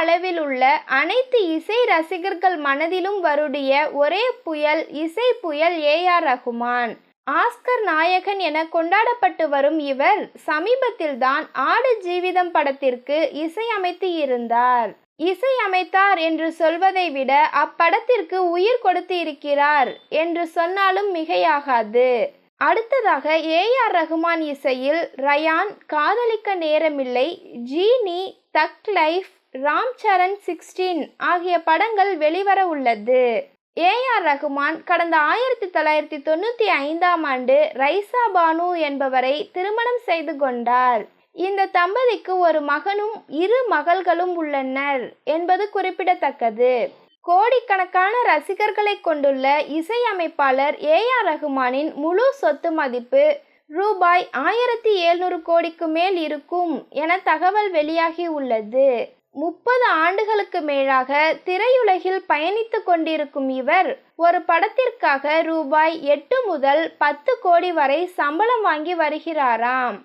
அளவில் உள்ள அனைத்து இசை ரசிகர்கள் மனதிலும் வருடிய ஒரே புயல் இசை புயல் ஏ ஆர் ரகுமான். ஆஸ்கர் நாயகன் என கொண்டாடப்பட்டு வரும் இவர் சமீபத்தில்தான் ஆடு ஜீவிதம் படத்திற்கு இசையமைத்து இருந்தார். இசையமைத்தார் என்று சொல்வதை விட அப்படத்திற்கு உயிர் கொடுத்து இருக்கிறார் என்று சொன்னாலும் மிகையாகாது. அடுத்ததாக ஏ ஆர் ரகுமான் இசையில் Raayan Kadhalikka Neramillai Genie Thug Life Ram Charan sixteen ஆகிய படங்கள் வெளிவர உள்ளது. ஏ ஆர் ரகுமான் கடந்த ஆயிரத்தி தொள்ளாயிரத்தி தொண்ணூற்றி ஐந்தாம் ஆண்டு ரைசா பானு என்பவரை திருமணம் செய்து கொண்டார். இந்த தம்பதிக்கு ஒரு மகனும் இரு மகள்களும் உள்ளனர் என்பது குறிப்பிடத்தக்கது. கோடிக்கணக்கான ரசிகர்களை கொண்டுள்ள இசையமைப்பாளர் ஏ ஆர் ரகுமானின் முழு சொத்து மதிப்பு ரூபாய் ஆயிரத்தி எழுநூறு கோடிக்கு மேல் இருக்கும் என தகவல் வெளியாகி உள்ளது. முப்பது ஆண்டுகளுக்கு மேலாக திரையுலகில் பயணித்து கொண்டிருக்கும் இவர் ஒரு படத்திற்காக ரூபாய் எட்டு முதல் பத்து கோடி வரை சம்பளம் வாங்கி வருகிறாராம்.